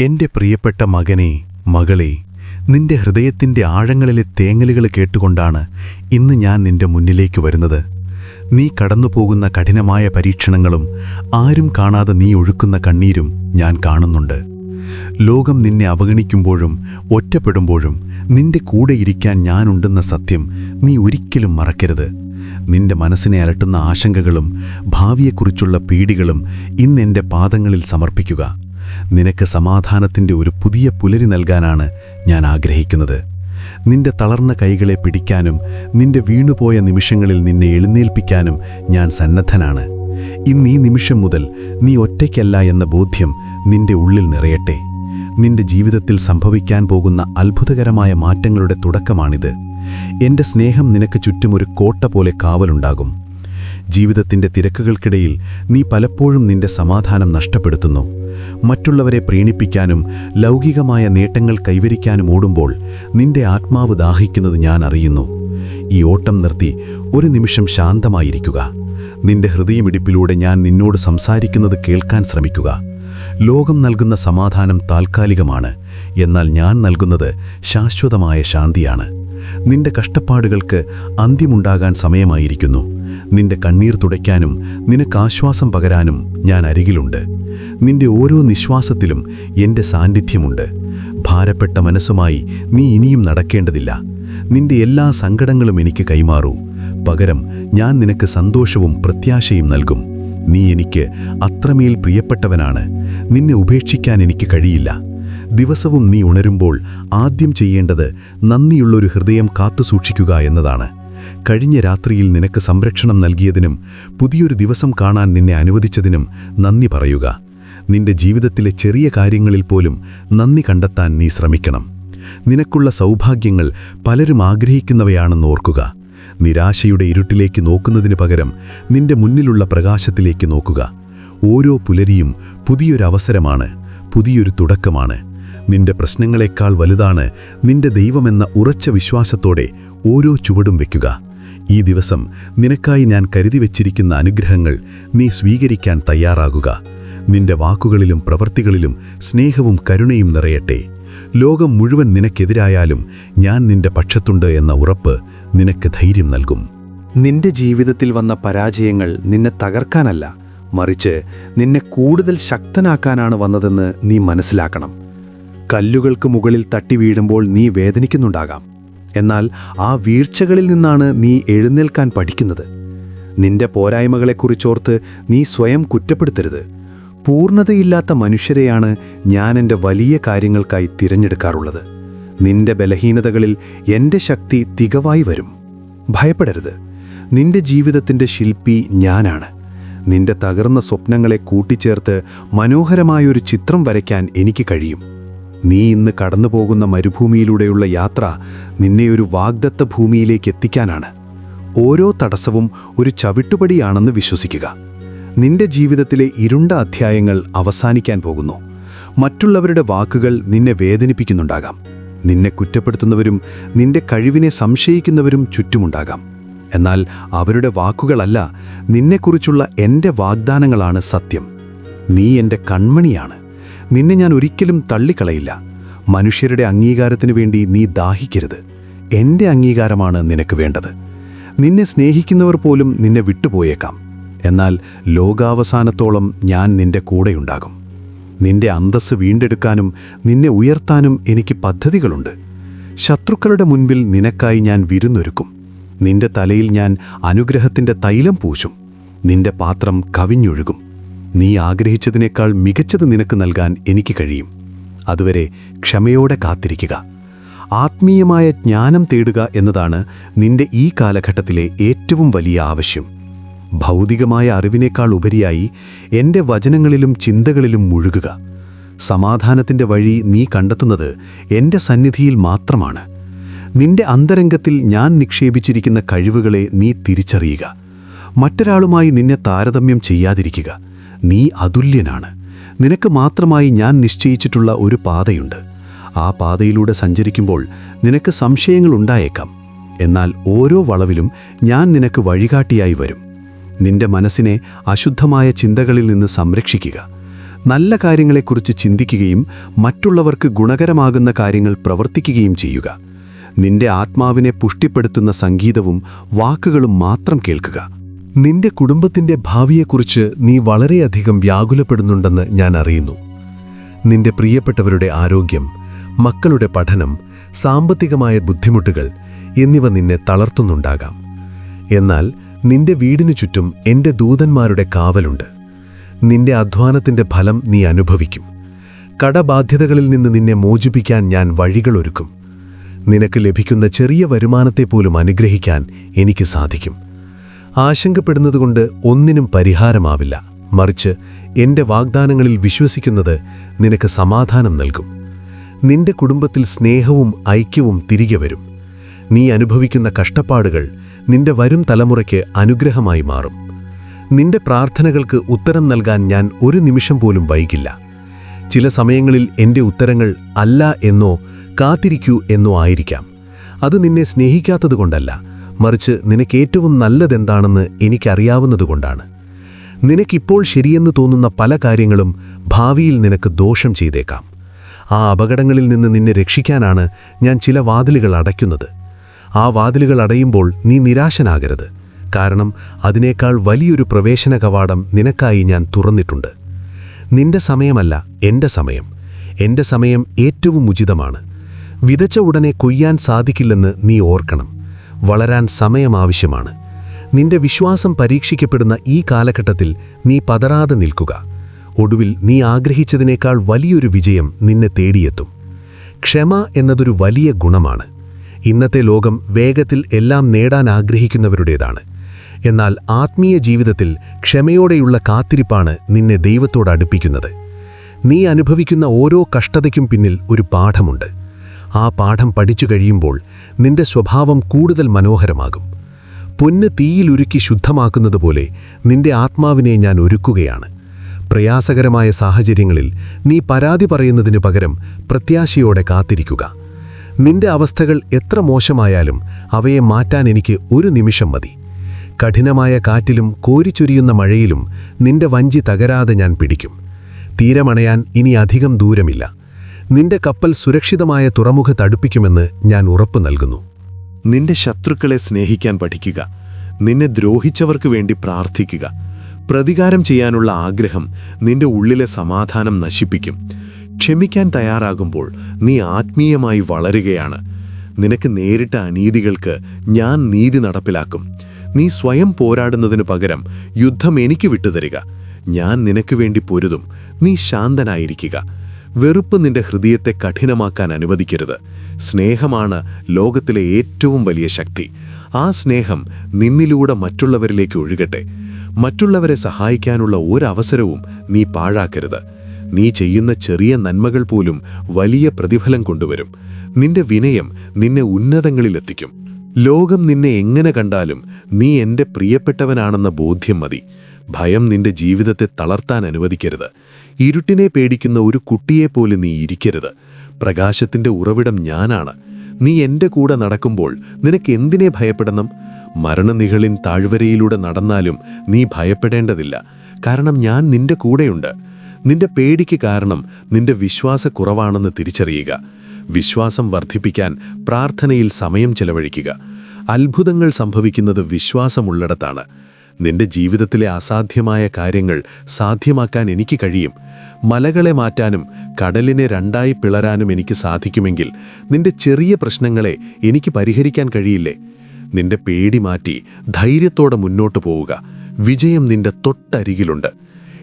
എന്റെ പ്രിയപ്പെട്ട മകനെ മകളെ നിന്റെ ഹൃദയത്തിന്റെ ആഴങ്ങളിലെ തേങ്ങലുകൾ കേട്ടുകൊണ്ടാണ് ഇന്ന് ഞാൻ നിന്റെ മുന്നിലേക്ക് വരുന്നത്. നീ കടന്നുപോകുന്ന കഠിനമായ പരീക്ഷണങ്ങളും ആരും കാണാതെ നീ ഒഴുക്കുന്ന കണ്ണീരും ഞാൻ കാണുന്നുണ്ട്. ലോകം നിന്നെ അവഗണിക്കുമ്പോഴും ഒറ്റപ്പെടുമ്പോഴും നിന്റെ കൂടെ ഇരിക്കാൻ ഞാനുണ്ടെന്ന സത്യം നീ ഒരിക്കലും മറക്കരുത്. നിന്റെ മനസ്സിനെ അലട്ടുന്ന ആശങ്കകളും ഭാവിയെക്കുറിച്ചുള്ള പീഡികളും ഇന്നെന്റെ പാദങ്ങളിൽ സമർപ്പിക്കുക. നിനക്ക് സമാധാനത്തിന്റെ ഒരു പുതിയ പുലരി നൽകാനാണ് ഞാൻ ആഗ്രഹിക്കുന്നത്. നിന്റെ തളർന്ന കൈകളെ പിടിക്കാനും നിന്റെ വീണുപോയ നിമിഷങ്ങളിൽ നിന്നെ എഴുന്നേൽപ്പിക്കാനും ഞാൻ സന്നദ്ധനാണ്. ഇന്ന് നിമിഷം മുതൽ നീ ഒറ്റയ്ക്കല്ല എന്ന ബോധ്യം നിന്റെ ഉള്ളിൽ നിറയട്ടെ. നിന്റെ ജീവിതത്തിൽ സംഭവിക്കാൻ പോകുന്ന അത്ഭുതകരമായ മാറ്റങ്ങളുടെ തുടക്കമാണിത്. എന്റെ സ്നേഹം നിനക്ക് ചുറ്റും ഒരു കോട്ട പോലെ കാവലുണ്ടാകും. ജീവിതത്തിന്റെ തിരക്കുകൾക്കിടയിൽ നീ പലപ്പോഴും നിന്റെ സമാധാനം നഷ്ടപ്പെടുത്തുന്നു. മറ്റുള്ളവരെ പ്രീണിപ്പിക്കാനും ലൗകികമായ നേട്ടങ്ങൾ കൈവരിക്കാനും ഓടുമ്പോൾ നിന്റെ ആത്മാവ് ദാഹിക്കുന്നത് ഞാൻ അറിയുന്നു. ഈ ഓട്ടം നിർത്തി ഒരു നിമിഷം ശാന്തമായിരിക്കുക. നിന്റെ ഹൃദയമിടിപ്പിലൂടെ ഞാൻ നിന്നോട് സംസാരിക്കുന്നത് കേൾക്കാൻ ശ്രമിക്കുക. ലോകം നൽകുന്ന സമാധാനം താൽക്കാലികമാണ്. എന്നാൽ ഞാൻ നൽകുന്നത് ശാശ്വതമായ ശാന്തിയാണ്. നിന്റെ കഷ്ടപ്പാടുകൾക്ക് അന്ത്യമുണ്ടാകാൻ സമയമായിരിക്കുന്നു. നിന്റെ കണ്ണീർ തുടയ്ക്കാനും നിനക്ക് ആശ്വാസം പകരാനും ഞാൻ അരികിലുണ്ട്. നിന്റെ ഓരോ നിശ്വാസത്തിലും എന്റെ സാന്നിധ്യമുണ്ട്. ഭാരപ്പെട്ട മനസ്സുമായി നീ ഇനിയും നടക്കേണ്ടതില്ല. നിന്റെ എല്ലാ സങ്കടങ്ങളും എനിക്ക് കൈമാറൂ. പകരം ഞാൻ നിനക്ക് സന്തോഷവും പ്രത്യാശയും നൽകും. നീ എനിക്ക് അത്രമേൽ പ്രിയപ്പെട്ടവനാണ്. നിന്നെ ഉപേക്ഷിക്കാൻ എനിക്ക് കഴിയില്ല. ദിവസവും നീ ഉണരുമ്പോൾ ആദ്യം ചെയ്യേണ്ടത് നന്ദിയുള്ളൊരു ഹൃദയം കാത്തു സൂക്ഷിക്കുക എന്നതാണ്. കഴിഞ്ഞ രാത്രിയിൽ നിനക്ക് സംരക്ഷണം നൽകിയതിനും പുതിയൊരു ദിവസം കാണാൻ നിന്നെ അനുവദിച്ചതിനും നന്ദി പറയുക. നിന്റെ ജീവിതത്തിലെ ചെറിയ കാര്യങ്ങളിൽ പോലും നന്ദി കണ്ടെത്താൻ നീ ശ്രമിക്കണം. നിനക്കുള്ള സൗഭാഗ്യങ്ങൾ പലരും ആഗ്രഹിക്കുന്നവയാണെന്ന് ഓർക്കുക. നിരാശയുടെ ഇരുട്ടിലേക്ക് നോക്കുന്നതിന് പകരം നിന്റെ മുന്നിലുള്ള പ്രകാശത്തിലേക്ക് നോക്കുക. ഓരോ പുലരിയും പുതിയൊരവസരമാണ് പുതിയൊരു തുടക്കമാണ്. നിന്റെ പ്രശ്നങ്ങളെക്കാൾ വലുതാണ് നിന്റെ ദൈവമെന്ന ഉറച്ച വിശ്വാസത്തോടെ ഓരോ ചുവടും വയ്ക്കുക ഈ ദിവസം നിനക്കായി ഞാൻ കരുതി വച്ചിരിക്കുന്ന അനുഗ്രഹങ്ങൾ നീ സ്വീകരിക്കാൻ തയ്യാറാകുക. നിന്റെ വാക്കുകളിലും പ്രവൃത്തികളിലും സ്നേഹവും കരുണയും നിറയട്ടെ. ലോകം മുഴുവൻ നിനക്കെതിരായാലും ഞാൻ നിന്റെ പക്ഷത്തുണ്ട് എന്ന ഉറപ്പ് നിനക്ക് ധൈര്യം നൽകും. നിന്റെ ജീവിതത്തിൽ വന്ന പരാജയങ്ങൾ നിന്നെ തകർക്കാനല്ല മറിച്ച് നിന്നെ കൂടുതൽ ശക്തനാക്കാനാണ് വന്നതെന്ന് നീ മനസ്സിലാക്കണം. കല്ലുകൾക്ക് മുകളിൽ തട്ടി വീഴുമ്പോൾ നീ വേദനിക്കുന്നുണ്ടാകാം. എന്നാൽ ആ വീഴ്ചകളിൽ നിന്നാണ് നീ എഴുന്നേൽക്കാൻ പഠിക്കുന്നത്. നിന്റെ പോരായ്മകളെക്കുറിച്ചോർത്ത് നീ സ്വയം കുറ്റപ്പെടുത്തരുത്. പൂർണതയില്ലാത്ത മനുഷ്യരെയാണ് ഞാൻ എന്റെ വലിയ കാര്യങ്ങൾക്കായി തിരഞ്ഞെടുക്കാറുള്ളത്. നിന്റെ ബലഹീനതകളിൽ എന്റെ ശക്തി തികവായി വരും. ഭയപ്പെടരുത്. നിന്റെ ജീവിതത്തിന്റെ ശില്പി ഞാനാണ്. നിന്റെ തകർന്ന സ്വപ്നങ്ങളെ കൂട്ടിച്ചേർത്ത് മനോഹരമായൊരു ചിത്രം വരയ്ക്കാൻ എനിക്ക് കഴിയും. നീ ഇന്ന് കടന്നു പോകുന്ന മരുഭൂമിയിലൂടെയുള്ള യാത്ര നിന്നെ ഒരു വാഗ്ദത്ത ഭൂമിയിലേക്ക് എത്തിക്കാനാണ്. ഓരോ തടസ്സവും ഒരു ചവിട്ടുപടിയാണെന്ന് വിശ്വസിക്കുക. നിന്റെ ജീവിതത്തിലെ ഇരുണ്ട അധ്യായങ്ങൾ അവസാനിക്കാൻ പോകുന്നു. മറ്റുള്ളവരുടെ വാക്കുകൾ നിന്നെ വേദനിപ്പിക്കുന്നുണ്ടാകാം. നിന്നെ കുറ്റപ്പെടുത്തുന്നവരും നിന്റെ കഴിവിനെ സംശയിക്കുന്നവരും ചുറ്റുമുണ്ടാകാം. എന്നാൽ അവരുടെ വാക്കുകളല്ല നിന്നെക്കുറിച്ചുള്ള എന്റെ വാഗ്ദാനങ്ങളാണ് സത്യം. നീ എന്റെ കൺമണിയാണ്. നിന്നെ ഞാൻ ഒരിക്കലും തള്ളിക്കളയില്ല. മനുഷ്യരുടെ അംഗീകാരത്തിനു വേണ്ടി നീ ദാഹിക്കരുത്. എന്റെ അംഗീകാരമാണ് നിനക്ക് വേണ്ടത്. നിന്നെ സ്നേഹിക്കുന്നവർ പോലും നിന്നെ വിട്ടുപോയേക്കാം. എന്നാൽ ലോകാവസാനത്തോളം ഞാൻ നിന്റെ കൂടെയുണ്ടാകും. നിന്റെ അന്തസ്സ് വീണ്ടെടുക്കാനും നിന്നെ ഉയർത്താനും എനിക്ക് പദ്ധതികളുണ്ട്. ശത്രുക്കളുടെ മുൻപിൽ നിനക്കായി ഞാൻ വിരുന്നൊരുക്കും. നിന്റെ തലയിൽ ഞാൻ അനുഗ്രഹത്തിന്റെ തൈലം പൂശും. നിന്റെ പാത്രം കവിഞ്ഞൊഴുകും. നീ ആഗ്രഹിച്ചതിനേക്കാൾ മികച്ചത് നിനക്ക് നൽകാൻ എനിക്ക് കഴിയും. അതുവരെ ക്ഷമയോടെ കാത്തിരിക്കുക. ആത്മീയമായ ജ്ഞാനം തേടുക എന്നതാണ് നിന്റെ ഈ കാലഘട്ടത്തിലെ ഏറ്റവും വലിയ ആവശ്യം. ഭൗതികമായ അറിവിനേക്കാൾ ഉപരിയായി എന്റെ വചനങ്ങളിലും ചിന്തകളിലും മുഴുകുക. സമാധാനത്തിന്റെ വഴി നീ കണ്ടെത്തുന്നത് എന്റെ സന്നിധിയിൽ മാത്രമാണ്. നിന്റെ അന്തരംഗത്തിൽ ഞാൻ നിക്ഷേപിച്ചിരിക്കുന്ന കഴിവുകളെ നീ തിരിച്ചറിയുക. മറ്റൊരാളുമായി നിന്നെ താരതമ്യം ചെയ്യാതിരിക്കുക. നീ അതുല്യനാണ്. നിനക്ക് മാത്രമായി ഞാൻ നിശ്ചയിച്ചിട്ടുള്ള ഒരു പാതയുണ്ട്. ആ പാതയിലൂടെ സഞ്ചരിക്കുമ്പോൾ നിനക്ക് സംശയങ്ങൾ ഉണ്ടായേക്കാം. എന്നാൽ ഓരോ വളവിലും ഞാൻ നിനക്ക് വഴികാട്ടിയായി വരും. നിന്റെ മനസ്സിനെ അശുദ്ധമായ ചിന്തകളിൽ നിന്ന് സംരക്ഷിക്കുക. നല്ല കാര്യങ്ങളെക്കുറിച്ച് ചിന്തിക്കുകയും മറ്റുള്ളവർക്ക് ഗുണകരമാകുന്ന കാര്യങ്ങൾ പ്രവർത്തിക്കുകയും ചെയ്യുക. നിന്റെ ആത്മാവിനെ പുഷ്ടിപ്പെടുത്തുന്ന സംഗീതവും വാക്കുകളും മാത്രം കേൾക്കുക. നിന്റെ കുടുംബത്തിന്റെ ഭാവിയെക്കുറിച്ച് നീ വളരെയധികം വ്യാകുലപ്പെടുന്നുണ്ടെന്ന് ഞാൻ അറിയുന്നു. നിന്റെ പ്രിയപ്പെട്ടവരുടെ ആരോഗ്യം മക്കളുടെ പഠനം സാമ്പത്തികമായ ബുദ്ധിമുട്ടുകൾ എന്നിവ നിന്നെ തളർത്തുന്നുണ്ടാകാം. എന്നാൽ നിന്റെ വീടിനു ചുറ്റും എന്റെ ദൂതന്മാരുടെ കാവലുണ്ട്. നിന്റെ അധ്വാനത്തിന്റെ ഫലം നീ അനുഭവിക്കും. കടബാധ്യതകളിൽ നിന്ന് നിന്നെ മോചിപ്പിക്കാൻ ഞാൻ വഴികളൊരുക്കും നിനക്ക് ലഭിക്കുന്ന ചെറിയ വരുമാനത്തെപ്പോലും അനുഗ്രഹിക്കാൻ എനിക്ക് സാധിക്കും. ആശങ്കപ്പെടുന്നതുകൊണ്ട് ഒന്നിനും പരിഹാരമാവില്ല. മറിച്ച് എന്റെ വാഗ്ദാനങ്ങളിൽ വിശ്വസിക്കുന്നത് നിനക്ക് സമാധാനം നൽകും. നിന്റെ കുടുംബത്തിൽ സ്നേഹവും ഐക്യവും തിരികെ വരും. നീ അനുഭവിക്കുന്ന കഷ്ടപ്പാടുകൾ നിന്റെ വരും തലമുറയ്ക്ക് അനുഗ്രഹമായി മാറും. നിന്റെ പ്രാർത്ഥനകൾക്ക് ഉത്തരം നൽകാൻ ഞാൻ ഒരു നിമിഷം പോലും വൈകില്ല. ചില സമയങ്ങളിൽ എന്റെ ഉത്തരങ്ങൾ അല്ല എന്നോ കാത്തിരിക്കൂ എന്നോ ആയിരിക്കാം. അത് നിന്നെ സ്നേഹിക്കാത്തതുകൊണ്ടല്ല. മറിച്ച് നിനക്ക് ഏറ്റവും നല്ലതെന്താണെന്ന് എനിക്കറിയാവുന്നതുകൊണ്ടാണ്. നിനക്കിപ്പോൾ ശരിയെന്ന് തോന്നുന്ന പല കാര്യങ്ങളും ഭാവിയിൽ നിനക്ക് ദോഷം ചെയ്തേക്കാം. ആ അപകടങ്ങളിൽ നിന്ന് നിന്നെ രക്ഷിക്കാനാണ് ഞാൻ ചില വാതിലുകൾ അടയ്ക്കുന്നത്. ആ വാതിലുകൾ അടയുമ്പോൾ നീ നിരാശനാകരുത്. കാരണം അതിനേക്കാൾ വലിയൊരു പ്രവേശന കവാടം നിനക്കായി ഞാൻ തുറന്നിട്ടുണ്ട്. നിന്റെ സമയമല്ല എന്റെ സമയം. എന്റെ സമയം ഏറ്റവും ഉചിതമാണ്. വിതച്ച ഉടനെ കൊയ്യാൻ സാധിക്കില്ലെന്ന് നീ ഓർക്കണം. വളരാൻ സമയം ആവശ്യമാണ്. നിന്റെ വിശ്വാസം പരീക്ഷിക്കപ്പെടുന്ന ഈ കാലഘട്ടത്തിൽ നീ പതറാതെ നിൽക്കുക. ഒടുവിൽ നീ ആഗ്രഹിച്ചതിനേക്കാൾ വലിയൊരു വിജയം നിന്നെ തേടിയെത്തും. ക്ഷമ എന്നതൊരു വലിയ ഗുണമാണ്. ഇന്നത്തെ ലോകം വേഗത്തിൽ എല്ലാം നേടാൻ ആഗ്രഹിക്കുന്നവരുടേതാണ്. എന്നാൽ ആത്മീയ ജീവിതത്തിൽ ക്ഷമയോടെയുള്ള കാത്തിരിപ്പാണ് നിന്നെ ദൈവത്തോട് അടുപ്പിക്കുന്നത്. നീ അനുഭവിക്കുന്ന ഓരോ കഷ്ടതയ്ക്കും പിന്നിൽ ഒരു പാഠമുണ്ട്. ആ പാഠം പഠിച്ചു കഴിയുമ്പോൾ നിന്റെ സ്വഭാവം കൂടുതൽ മനോഹരമാകും. പൊന്ന് തീയിലുരുക്കി ശുദ്ധമാക്കുന്നത് പോലെ നിന്റെ ആത്മാവിനെ ഞാൻ ഒരുക്കുകയാണ്. പ്രയാസകരമായ സാഹചര്യങ്ങളിൽ നീ പരാതി പറയുന്നതിനു പകരം പ്രത്യാശയോടെ കാത്തിരിക്കുക. നിന്റെ അവസ്ഥകൾ എത്ര മോശമായാലും അവയെ മാറ്റാൻ എനിക്ക് ഒരു നിമിഷം മതി. കഠിനമായ കാറ്റിലും കോരിച്ചൊരിയുന്ന മഴയിലും നിന്റെ വഞ്ചി തകരാതെ ഞാൻ പിടിക്കും. തീരമണയാൻ ഇനി അധികം ദൂരമില്ല. നിന്റെ കപ്പൽ സുരക്ഷിതമായ തുറമുഖത്ത് അടുപ്പിക്കുമെന്ന് ഞാൻ ഉറപ്പു നൽകുന്നു. നിന്റെ ശത്രുക്കളെ സ്നേഹിക്കാൻ പഠിക്കുക. നിന്നെ ദ്രോഹിച്ചവർക്ക് വേണ്ടി പ്രാർത്ഥിക്കുക. പ്രതികാരം ചെയ്യാനുള്ള ആഗ്രഹം നിന്റെ ഉള്ളിലെ സമാധാനം നശിപ്പിക്കും. ക്ഷമിക്കാൻ തയ്യാറാകുമ്പോൾ നീ ആത്മീയമായി വളരുകയാണ്. നിനക്ക് നേരിട്ട അനീതികൾക്ക് ഞാൻ നീതി നടപ്പിലാക്കും. നീ സ്വയം പോരാടുന്നതിനു പകരം യുദ്ധം എനിക്ക് വിട്ടുതരിക. ഞാൻ നിനക്ക് വേണ്ടി പൊരുതും. നീ ശാന്തനായിരിക്കുക. വെറുപ്പ് നിന്റെ ഹൃദയത്തെ കഠിനമാക്കാൻ അനുവദിക്കരുത്. സ്നേഹമാണ് ലോകത്തിലെ ഏറ്റവും വലിയ ശക്തി. ആ സ്നേഹം നിന്നിലൂടെ മറ്റുള്ളവരിലേക്ക് ഒഴുകട്ടെ. മറ്റുള്ളവരെ സഹായിക്കാനുള്ള ഒരവസരവും നീ പാഴാക്കരുത്. നീ ചെയ്യുന്ന ചെറിയ നന്മകൾ പോലും വലിയ പ്രതിഫലം കൊണ്ടുവരും. നിന്റെ വിനയം നിന്നെ ഉന്നതങ്ങളിലെത്തിക്കും. ലോകം നിന്നെ എങ്ങനെ കണ്ടാലും നീ എന്റെ പ്രിയപ്പെട്ടവനാണെന്ന ബോധ്യം മതി. ഭയം നിന്റെ ജീവിതത്തെ തളർത്താൻ അനുവദിക്കരുത്. ഇരുട്ടിനെ പേടിക്കുന്ന ഒരു കുട്ടിയെപ്പോലെ നീ ഇരിക്കരുത്. പ്രകാശത്തിന്റെ ഉറവിടം ഞാനാണ്. നീ എന്റെ കൂടെ നടക്കുമ്പോൾ നിനക്ക് എന്തിനെ ഭയപ്പെടണം? മരണനികളിൻ താഴ്വരയിലൂടെ നടന്നാലും നീ ഭയപ്പെടേണ്ടതില്ല. കാരണം ഞാൻ നിന്റെ കൂടെയുണ്ട്. നിന്റെ പേടിക്ക് കാരണം നിന്റെ വിശ്വാസക്കുറവാണെന്ന് തിരിച്ചറിയുക. വിശ്വാസം വർദ്ധിപ്പിക്കാൻ പ്രാർത്ഥനയിൽ സമയം ചെലവഴിക്കുക. അത്ഭുതങ്ങൾ സംഭവിക്കുന്നത് വിശ്വാസമുള്ളിടത്താണ്. നിന്റെ ജീവിതത്തിലെ അസാധ്യമായ കാര്യങ്ങൾ സാധ്യമാക്കാൻ എനിക്ക് കഴിയും. മലകളെ മാറ്റാനും കടലിനെ രണ്ടായി പിളരാനും എനിക്ക് സാധിക്കുമെങ്കിൽ നിന്റെ ചെറിയ പ്രശ്നങ്ങളെ എനിക്ക് പരിഹരിക്കാൻ കഴിയില്ലേ? നിന്റെ പേടി മാറ്റി ധൈര്യത്തോടെ മുന്നോട്ടു പോവുക. വിജയം നിന്റെ തൊട്ടരികിലുണ്ട്.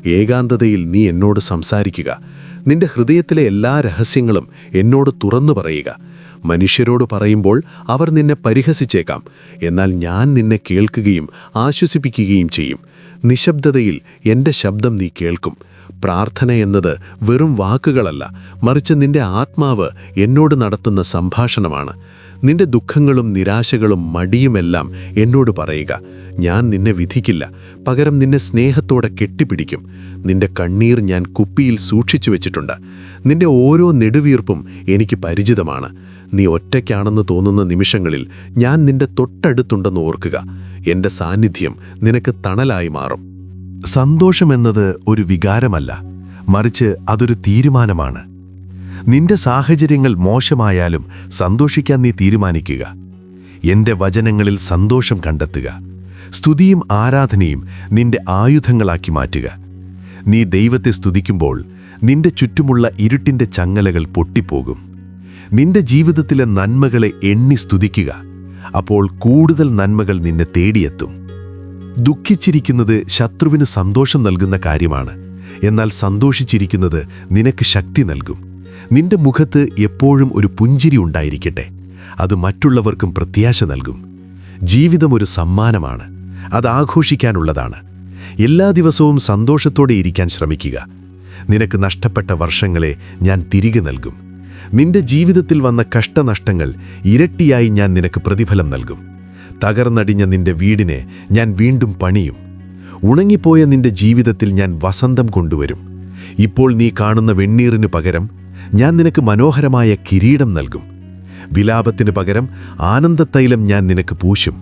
ഏകാന്തതയിൽ നീ എന്നോട് സംസാരിക്കുക. നിന്റെ ഹൃദയത്തിലെ എല്ലാ രഹസ്യങ്ങളും എന്നോട് തുറന്നു പറയുക. മനുഷ്യരോട് പറയുമ്പോൾ അവർ നിന്നെ പരിഹസിച്ചേക്കാം. എന്നാൽ ഞാൻ നിന്നെ കേൾക്കുകയും ആശ്വസിപ്പിക്കുകയും ചെയ്യും. നിശബ്ദതയിൽ എന്റെ ശബ്ദം നീ കേൾക്കും. പ്രാർത്ഥന എന്നത് വെറും വാക്കുകളല്ല മറിച്ച് നിന്റെ ആത്മാവ് എന്നോട് നടത്തുന്ന സംഭാഷണമാണ്. നിന്റെ ദുഃഖങ്ങളും നിരാശകളും മടിയുമെല്ലാം എന്നോട് പറയുക. ഞാൻ നിന്നെ വിധിക്കില്ല. പകരം നിന്നെ സ്നേഹത്തോടെ കെട്ടിപ്പിടിക്കും. നിന്റെ കണ്ണീർ ഞാൻ കുപ്പിയിൽ സൂക്ഷിച്ചു വെച്ചിട്ടുണ്ട്. നിന്റെ ഓരോ നെടുവീർപ്പും എനിക്ക് പരിചിതമാണ്. നീ ഒറ്റയ്ക്കാണെന്ന് തോന്നുന്ന നിമിഷങ്ങളിൽ ഞാൻ നിന്റെ തൊട്ടടുത്തുണ്ടെന്ന് ഓർക്കുക. എന്റെ സാന്നിധ്യം നിനക്ക് തണലായി മാറും. സന്തോഷമെന്നത് ഒരു വികാരമല്ല. മറിച്ച് അതൊരു തീരുമാനമാണ്. നിന്റെ സാഹചര്യങ്ങൾ മോശമായാലും സന്തോഷിക്കാൻ നീ തീരുമാനിക്കുക. എന്റെ വചനങ്ങളിൽ സന്തോഷം കണ്ടെത്തുക. സ്തുതിയും ആരാധനയും നിന്റെ ആയുധങ്ങളാക്കി മാറ്റുക. നീ ദൈവത്തെ സ്തുതിക്കുമ്പോൾ നിന്റെ ചുറ്റുമുള്ള ഇരുട്ടിന്റെ ചങ്ങലകൾ പൊട്ടിപ്പോകും. നിന്റെ ജീവിതത്തിലെ നന്മകളെ എണ്ണി സ്തുതിക്കുക. അപ്പോൾ കൂടുതൽ നന്മകൾ നിന്നെ തേടിയെത്തും. ദുഃഖിച്ചിരിക്കുന്നത് ശത്രുവിന് സന്തോഷം നൽകുന്ന കാര്യമാണ്. എന്നാൽ സന്തോഷിച്ചിരിക്കുന്നത് നിനക്ക് ശക്തി നൽകും. നിന്റെ മുഖത്ത് എപ്പോഴും ഒരു പുഞ്ചിരി ഉണ്ടായിരിക്കട്ടെ. അത് മറ്റുള്ളവർക്കും പ്രത്യാശ നൽകും. ജീവിതം ഒരു സമ്മാനമാണ്. അത് ആഘോഷിക്കാനുള്ളതാണ്. എല്ലാ ദിവസവും സന്തോഷത്തോടെ ഇരിക്കാൻ ശ്രമിക്കുക. നിനക്ക് നഷ്ടപ്പെട്ട വർഷങ്ങളെ ഞാൻ തിരികെ നൽകും. നിന്റെ ജീവിതത്തിൽ വന്ന കഷ്ടനഷ്ടങ്ങൾ ഇരട്ടിയായി ഞാൻ നിനക്ക് പ്രതിഫലം നൽകും. തകർന്നടിഞ്ഞ നിന്റെ വീടിനെ ഞാൻ വീണ്ടും പണിയും. ഉണങ്ങിപ്പോയ നിന്റെ ജീവിതത്തിൽ ഞാൻ വസന്തം കൊണ്ടുവരും. ഇപ്പോൾ നീ കാണുന്ന വെണ്ണീറിനു പകരം ഞാൻ നിനക്ക് മനോഹരമായ കിരീടം നൽകും. വിലാപത്തിനു പകരം ആനന്ദത്തൈലം ഞാൻ നിനക്ക് പൂശും.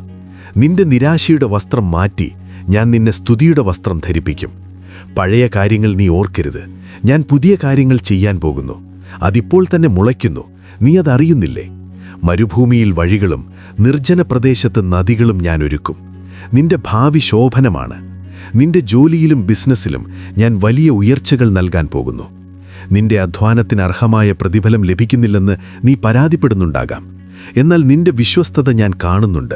നിന്റെ നിരാശയുടെ വസ്ത്രം മാറ്റി ഞാൻ നിന്നെ സ്തുതിയുടെ വസ്ത്രം ധരിപ്പിക്കും. പഴയ കാര്യങ്ങൾ നീ ഓർക്കരുത്. ഞാൻ പുതിയ കാര്യങ്ങൾ ചെയ്യാൻ പോകുന്നു. അതിപ്പോൾ തന്നെ മുളയ്ക്കുന്നു. നീ അതറിയുന്നില്ലേ? മരുഭൂമിയിൽ വഴികളും നിർജന പ്രദേശത്ത് നദികളും ഞാൻ ഒരുക്കും. നിന്റെ ഭാവി ശോഭനമാണ്. നിന്റെ ജോലിയിലും ബിസിനസ്സിലും ഞാൻ വലിയ ഉയർച്ചകൾ നൽകാൻ പോകുന്നു. നിന്റെ അധ്വാനത്തിന് അർഹമായ പ്രതിഫലം ലഭിക്കുന്നില്ലെന്ന് നീ പരാതിപ്പെടുന്നുണ്ടാകാം. എന്നാൽ നിന്റെ വിശ്വസ്തത ഞാൻ കാണുന്നുണ്ട്.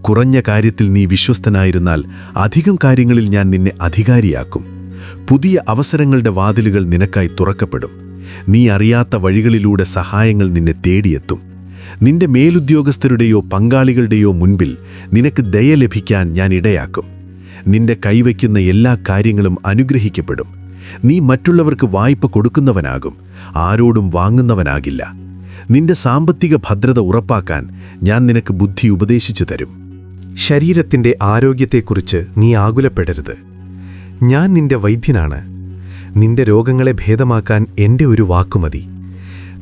കുറഞ്ഞ കാര്യത്തിൽ നീ വിശ്വസ്തനായിരുന്നാൽ അധികം കാര്യങ്ങളിൽ ഞാൻ നിന്നെ അധികാരിയാക്കും. പുതിയ അവസരങ്ങളുടെ വാതിലുകൾ നിനക്കായി തുറക്കപ്പെടും. നീ അറിയാത്ത വഴികളിലൂടെ സഹായങ്ങൾ നിന്നെ തേടിയെത്തും. നിന്റെ മേലുദ്യോഗസ്ഥരുടെയോ പങ്കാളികളുടെയോ മുൻപിൽ നിനക്ക് ദയ ലഭിക്കാൻ ഞാൻ ഇടയാക്കും. നിന്റെ കൈവയ്ക്കുന്ന എല്ലാ കാര്യങ്ങളും അനുഗ്രഹിക്കപ്പെടും. നീ മറ്റുള്ളവർക്ക് വായ്പ കൊടുക്കുന്നവനാകും ആരോടും വാങ്ങുന്നവനാകില്ല. നിന്റെ സാമ്പത്തിക ഭദ്രത ഉറപ്പാക്കാൻ ഞാൻ നിനക്ക് ബുദ്ധി ഉപദേശിച്ചു തരും. ശരീരത്തിന്റെ ആരോഗ്യത്തെക്കുറിച്ച് നീ ആകുലപ്പെടരുത്. ഞാൻ നിന്റെ വൈദ്യനാണ്. നിന്റെ രോഗങ്ങളെ ഭേദമാക്കാൻ എന്റെ ഒരു വാക്കുമതി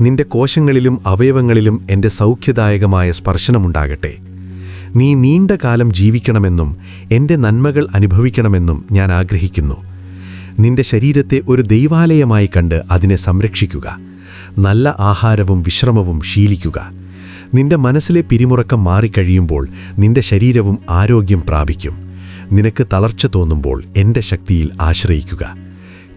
നിന്റെ കോശങ്ങളിലും അവയവങ്ങളിലും എന്റെ സൗഖ്യദായകമായ സ്പർശനമുണ്ടാകട്ടെ. നീ നീണ്ട കാലം ജീവിക്കണമെന്നും എന്റെ നന്മകൾ അനുഭവിക്കണമെന്നും ഞാൻ ആഗ്രഹിക്കുന്നു. നിന്റെ ശരീരത്തെ ഒരു ദൈവാലയമായി കണ്ട് അതിനെ സംരക്ഷിക്കുക. നല്ല ആഹാരവും വിശ്രമവും ശീലിക്കുക. നിന്റെ മനസ്സിലെ പിരിമുറക്കം മാറിക്കഴിയുമ്പോൾ നിന്റെ ശരീരവും ആരോഗ്യം പ്രാപിക്കും. നിനക്ക് തളർച്ച തോന്നുമ്പോൾ എന്റെ ശക്തിയിൽ ആശ്രയിക്കുക.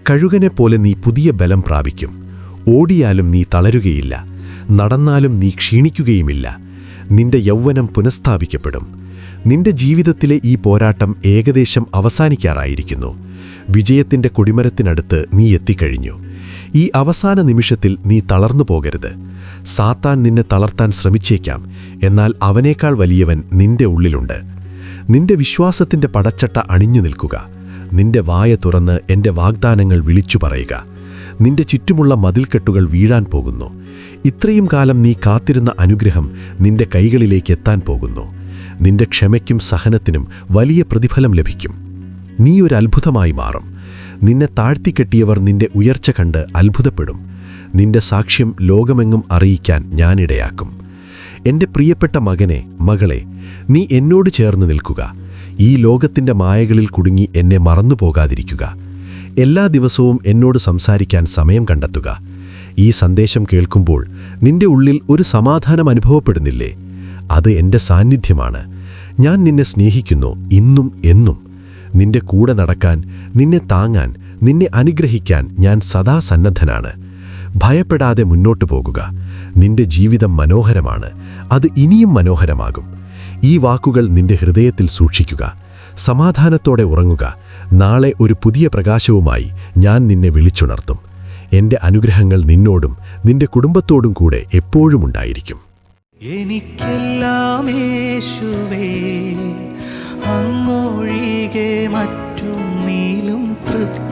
കഴുകനെ പോലെ നീ പുതിയ ബലം പ്രാപിക്കും. ഓടിയാലും നീ തളരുകയില്ല. നടന്നാലും നീ ക്ഷീണിക്കുകയുമില്ല. നിന്റെ യൗവനം പുനഃസ്ഥാപിക്കപ്പെടും. നിന്റെ ജീവിതത്തിലെ ഈ പോരാട്ടം ഏകദേശം അവസാനിക്കാറായിരിക്കുന്നു. വിജയത്തിന്റെ കൊടിമരത്തിനടുത്ത് നീ എത്തിക്കഴിഞ്ഞു. ഈ അവസാന നിമിഷത്തിൽ നീ തളർന്നു പോകരുത്. സാത്താൻ നിന്നെ തളർത്താൻ ശ്രമിച്ചേക്കാം. എന്നാൽ അവനേക്കാൾ വലിയവൻ നിന്റെ ഉള്ളിലുണ്ട്. നിന്റെ വിശ്വാസത്തിന്റെ പടച്ചട്ട അണിഞ്ഞു നിൽക്കുക. നിന്റെ വായ തുറന്ന് എന്റെ വാഗ്ദാനങ്ങൾ വിളിച്ചു പറയുക. നിന്റെ ചുറ്റുമുള്ള മതിൽക്കെട്ടുകൾ വീഴാൻ പോകുന്നു. ഇത്രയും കാലം നീ കാത്തിരുന്ന അനുഗ്രഹം നിന്റെ കൈകളിലേക്ക് എത്താൻ പോകുന്നു. നിന്റെ ക്ഷമയ്ക്കും സഹനത്തിനും വലിയ പ്രതിഫലം ലഭിക്കും. നീ ഒരു അത്ഭുതമായി മാറും. നിന്നെ താഴ്ത്തിക്കെട്ടിയവർ നിന്റെ ഉയർച്ച കണ്ട് അത്ഭുതപ്പെടും. നിന്റെ സാക്ഷ്യം ലോകമെങ്ങും അറിയിക്കാൻ ഞാനിടയാക്കും എന്റെ പ്രിയപ്പെട്ട മകനെ മകളെ നീ എന്നോട് ചേർന്ന് നിൽക്കുക. ഈ ലോകത്തിന്റെ മായകളിൽ കുടുങ്ങി എന്നെ മറന്നു പോകാതിരിക്കുക. എല്ലാ ദിവസവും എന്നോട് സംസാരിക്കാൻ സമയം കണ്ടെത്തുക. ഈ സന്ദേശം കേൾക്കുമ്പോൾ നിന്റെ ഉള്ളിൽ ഒരു സമാധാനം അനുഭവപ്പെടുന്നില്ലേ? അത് എന്റെ സാന്നിധ്യമാണ്. ഞാൻ നിന്നെ സ്നേഹിക്കുന്നു ഇന്നും എന്നും. നിന്റെ കൂടെ നടക്കാൻ നിന്നെ താങ്ങാൻ നിന്നെ അനുഗ്രഹിക്കാൻ ഞാൻ സദാ സന്നദ്ധനാണ്. ഭയപ്പെടാതെ മുന്നോട്ടു പോകുക. നിന്റെ ജീവിതം മനോഹരമാണ്. അത് ഇനിയും മനോഹരമാകും. ഈ വാക്കുകൾ നിന്റെ ഹൃദയത്തിൽ സൂക്ഷിക്കുക. സമാധാനത്തോടെ ഉറങ്ങുക. നാളെ ഒരു പുതിയ പ്രകാശവുമായി ഞാൻ നിന്നെ വിളിച്ചുണർത്തും. എന്റെ അനുഗ്രഹങ്ങൾ നിന്നോടും നിന്റെ കുടുംബത്തോടും കൂടെ എപ്പോഴും ഉണ്ടായിരിക്കും. എനിക്കെല്ലാം യേശുവേ. അങ്ങൊഴികെ മറ്റും നീലും തൃപ്തന